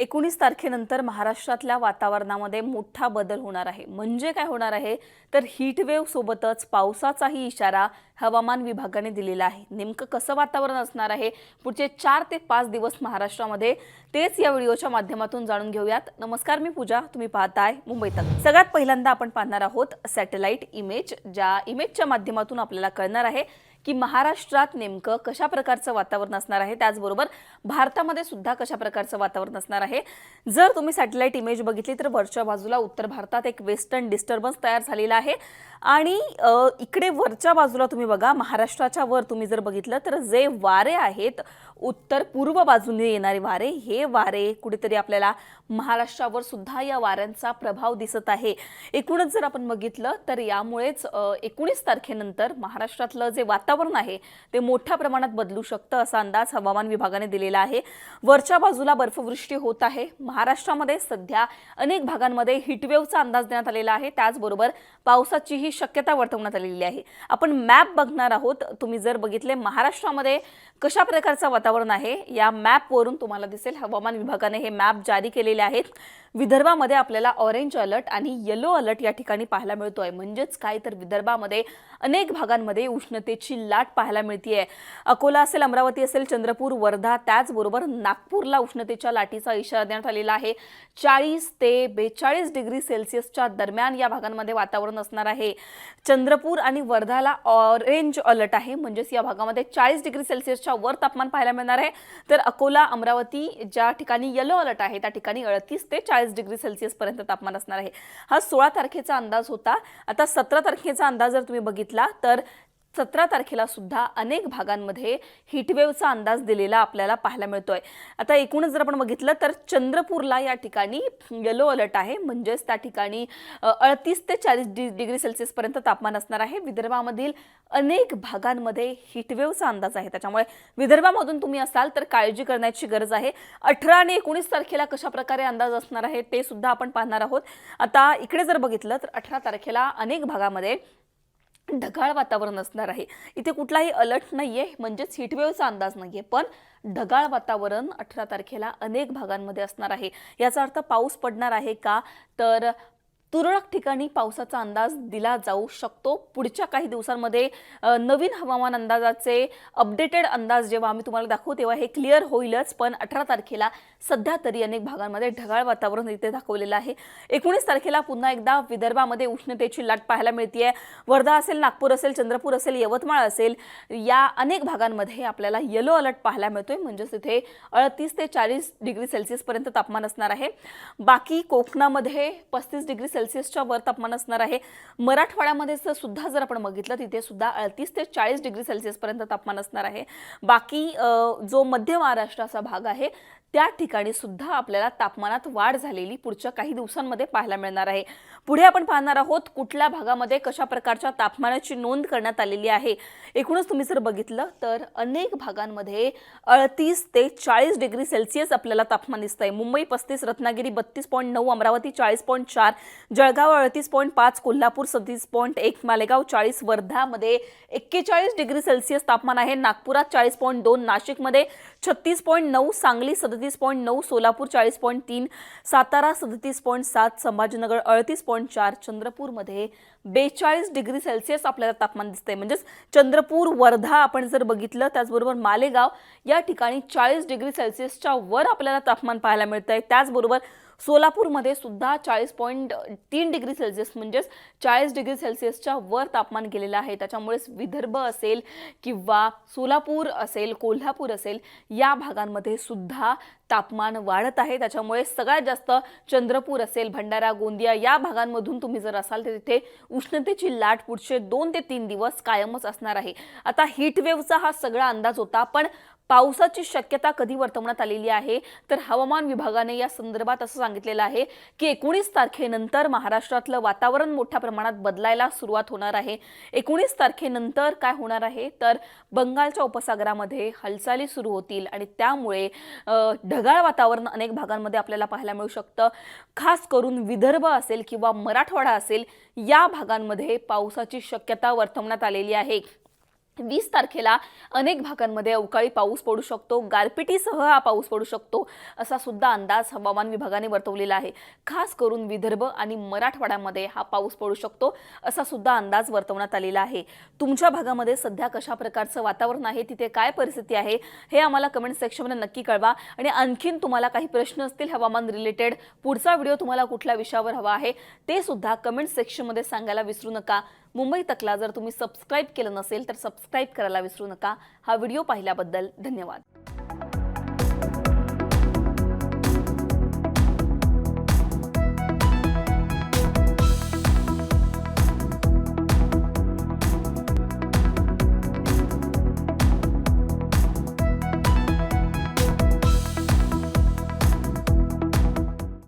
एकोणीस तारखेनंतर महाराष्ट्रातल्या वातावरणामध्ये मोठा बदल होणार आहे. म्हणजे काय होणार आहे? तर हीटवेव्ह सोबतच पावसाचाही इशारा हवामान विभागाने दिलेला आहे. नेमकं कसं वातावरण असणार आहे? पुढचे चार ते पाच दिवस महाराष्ट्रामध्ये तेच या व्हिडिओच्या माध्यमातून जाणून घेऊयात. नमस्कार मी पूजा. तुम्ही पाहताय मुंबईत सगळ्यात पहिल्यांदा आपण पाहणार आहोत सॅटेलाइट इमेज ज्या इमेजच्या माध्यमातून आपल्याला कळणार आहे की महाराष्ट्रात नेमकं कशा प्रकारचं वातावरण असणार आहे? त्याचबरोबर भारतामध्ये सुद्धा कशा प्रकारचं वातावरण असणार आहे? जर तुम्ही सॅटेलाइट इमेज बघितली तर वरच्या बाजूला उत्तर भारतात एक वेस्टर्न डिस्टर्बन्स तयार झालेला आहे. आणि इकडे वरच्या बाजूला तुम्ही बघा महाराष्ट्राच्या वर तुम्ही जर बघितलं तर जे वारे आहेत उत्तर पूर्व बाजूने येणारे वारे हे वारे कुठेतरी आपल्याला महाराष्ट्रावर सुद्धा या वाऱ्यांचा प्रभाव दिसत आहे. एकूणच जर आपण बघितलं तर यामुळेच एकोणीस तारखेनंतर महाराष्ट्रातलं जे वातावरण आहे ते मोठ्या प्रमाणात बदलू शकतं असा अंदाज हवामान विभागाने दिलेला आहे. वरच्या बाजूला बर्फवृष्टी होत आहे. महाराष्ट्रामध्ये सध्या अनेक भागांमध्ये हिटवेव्हचा अंदाज देण्यात आलेला आहे. त्याचबरोबर पावसाचीही शक्यता वर्तवण्यात आलेली आहे. आपण मॅप बघणार आहोत. तुम्ही जर बघितले महाराष्ट्रामध्ये कशा प्रकारचा वातावरण वातावरण आहे. या मॅपवरून तुम्हाला दिसेल हवामान विभागाने हे मॅप जारी केलेले आहेत. विदर्भामध्ये आपल्याला ऑरेंज अलर्ट आणि येलो अलर्ट या ठिकाणी पाहायला मिळतोय. म्हणजेच काय? तर विदर्भामध्ये अनेक भागांमध्ये उष्णतेची लाट पाहायला मिळतीये. अकोला असेल अमरावती असेल चंद्रपूर वर्धा त्याचबरोबर नागपूरला उष्णतेच्या लाटीचा इशारा देण्यात आलेला आहे. चाळीस ते बेचाळीस डिग्री सेल्सिअसच्या दरम्यान या भागांमध्ये वातावरण असणार आहे. चंद्रपूर आणि वर्धाला ऑरेंज अलर्ट आहे. म्हणजेच या भागामध्ये चाळीस डिग्री सेल्सिअसच्या वर तापमान पाहायला मिळणार आहे. तर अकोला अमरावती ज्या ठिकाणी येलो अलर्ट आहे त्या ठिकाणी अडतीस ते चाळीस डिग्री सेल्सिअस पर्यंत तापमान असणार आहे. हा सोळा तारखेचा अंदाज होता. आता सतरा तारखेचा अंदाज जर तुम्ही बघितला तर सतरा तारखेला सुद्धा अनेक भागांमध्ये हिटवेव्हचा अंदाज दिलेला आपल्याला पाहायला मिळतोय. आता एकूणच जर आपण बघितलं तर चंद्रपूरला या ठिकाणी येलो अलर्ट आहे. म्हणजेच त्या ठिकाणी अडतीस ते चाळीस डि डिग्री सेल्सिअसपर्यंत तापमान असणार आहे. विदर्भामधील अनेक भागांमध्ये हिटवेव्हचा अंदाज आहे. त्याच्यामुळे विदर्भामधून तुम्ही असाल तर काळजी करण्याची गरज आहे. अठरा आणि एकोणीस तारखेला कशा प्रकारे अंदाज असणार आहे ते सुद्धा आपण पाहणार आहोत. आता इकडे जर बघितलं तर अठरा तारखेला अनेक भागामध्ये ढगाळ वातावरण असणार आहे. इथे कुठलाही अलर्ट नाहीये म्हणजेच हिटवेव्हचा अंदाज नाहीये. पण ढगाळ वातावरण अठरा तारखेला अनेक भागांमध्ये असणार आहे. याचा अर्थ पाऊस पडणार आहे का? तर तुरळक ठिकाणी पावसाचा अंदाज दिला जाऊ शकतो. पुढच्या काही दिवसांमध्ये नवीन हवामान अंदाजाचे अपडेटेड अंदाज जेव्हा आम्ही तुम्हाला दाखवू तेव्हा हे क्लिअर होईलच. पण अठरा तारखेला सध्या तरी अनेक भागांमध्ये ढगाळ वातावरण इथे दाखवलेलं आहे. एकोणीस तारखेला पुन्हा एकदा विदर्भामध्ये उष्णतेची लाट पाहायला मिळते वर्धा असेल नागपूर असेल चंद्रपूर असेल यवतमाळ असेल या अनेक भागांमध्ये आपल्याला येलो अलर्ट पाहायला मिळतोय. म्हणजेच तिथे अडतीस ते चाळीस डिग्री सेल्सिअसपर्यंत तापमान असणार आहे. बाकी कोकणामध्ये पस्तीस डिग्री सेल्सिअसच्या वर तापमान असणार आहे. मराठवाड्यामध्ये सुद्धा जर आपण बघितलं तिथे सुद्धा अडतीस ते चाळीस डिग्री सेल्सिअसपर्यंत तापमान असणार आहे. बाकी जो मध्य महाराष्ट्राचा भाग आहे त्या ठिकाणी सुद्धा आपल्याला तापमानात वाढ झालेली पुढच्या काही दिवसांमध्ये पाहायला मिळणार आहे. पुढे आपण पाहणार आहोत कुठल्या भागामध्ये कशा प्रकारच्या तापमानाची नोंद करण्यात आलेली आहे. एकूणच तुम्ही जर बघितलं तर अनेक भागांमध्ये अडतीस ते चाळीस डिग्री सेल्सिअस आपल्याला तापमान दिसतंय. मुंबई पस्तीस रत्नागिरी बत्तीस पॉईंट नऊ अमरावती चाळीस पॉईंट चार जळगाव अडतीस पॉईंट पाच कोल्हापूर सत्तीस पॉईंट एक मालेगाव चाळीस वर्धामध्ये एक्केचाळीस डिग्री सेल्सिअस तापमान आहे. नागपुरात चाळीस पॉईंट दोन नाशिकमध्ये छत्तीस पॉईंट नऊ सांगली सदतीस पॉईंट नऊ सोलापूर चाळीस पॉईंट तीन सातारा सदतीस पॉईंट सात संभाजीनगर अडतीस पॉईंट चार चंद्रपूरमध्ये बेचाळीस डिग्री सेल्सिअस आपल्याला तापमान दिसतंय. म्हणजेच चंद्रपूर वर्धा आपण जर बघितलं त्याचबरोबर मालेगाव या ठिकाणी चाळीस डिग्री सेल्सिअसच्या वर आपल्याला तापमान पाहायला मिळतंय. त्याचबरोबर सोलापूरमध्ये सुद्धा चाळीस पॉईंट तीन डिग्री सेल्सिअस म्हणजेच चाळीस डिग्री सेल्सिअसच्या वर तापमान गेलेलं आहे. त्याच्यामुळेच विदर्भ असेल किंवा सोलापूर असेल कोल्हापूर असेल या भागांमध्ये सुद्धा तापमान वाढत आहे. त्याच्यामुळे सगळ्यात जास्त चंद्रपूर असेल भंडारा गोंदिया या भागांमधून तुम्ही जर असाल तर तिथे उष्णतेची लाट पुढचे दोन ते तीन दिवस कायमच असणार आहे. आता हीटवेव्हचा हा सगळा अंदाज होता पण पावसाची शक्यता कधी वर्तवण्यात आलेली आहे? तर हवामान विभागाने या संदर्भात असं सांगितलेलं आहे की एकोणीस तारखेनंतर महाराष्ट्रातलं वातावरण मोठ्या प्रमाणात बदलायला सुरुवात होणार आहे. एकोणीस तारखेनंतर काय होणार आहे? तर बंगालच्या उपसागरामध्ये हालचाली सुरू होतील आणि त्यामुळे ढगाळ वातावरण अनेक भागांमध्ये आपल्याला पाहायला मिळू शकतं. खास करून विदर्भ असेल किंवा मराठवाडा असेल या भागांमध्ये पावसाची शक्यता वर्तवण्यात आलेली आहे. वीस तारखेला अनेक भागांमध्ये अवकाळी पाऊस पडू शकतो गारपिटीसह हा पाऊस पडू शकतो असा सुद्धा अंदाज हवामान विभागाने वर्तवलेला आहे. खास करून विदर्भ आणि मराठवाड्यामध्ये हा पाऊस पडू शकतो असा सुद्धा अंदाज वर्तवण्यात आलेला आहे. तुमच्या भागामध्ये सध्या कशा प्रकारचं वातावरण आहे तिथे काय परिस्थिती आहे हे आम्हाला कमेंट सेक्शनमध्ये नक्की कळवा. आणि आणखीन तुम्हाला काही प्रश्न असतील हवामान रिलेटेड पुढचा व्हिडिओ तुम्हाला कुठल्या विषयावर हवा आहे ते सुद्धा कमेंट सेक्शनमध्ये सांगायला विसरू नका. मुंबई तकला जर तुम्ही सबस्क्राईब केलं नसेल तर सबस्क्राईब करायला विसरू नका. हा व्हिडिओ पाहिल्याबद्दल धन्यवाद.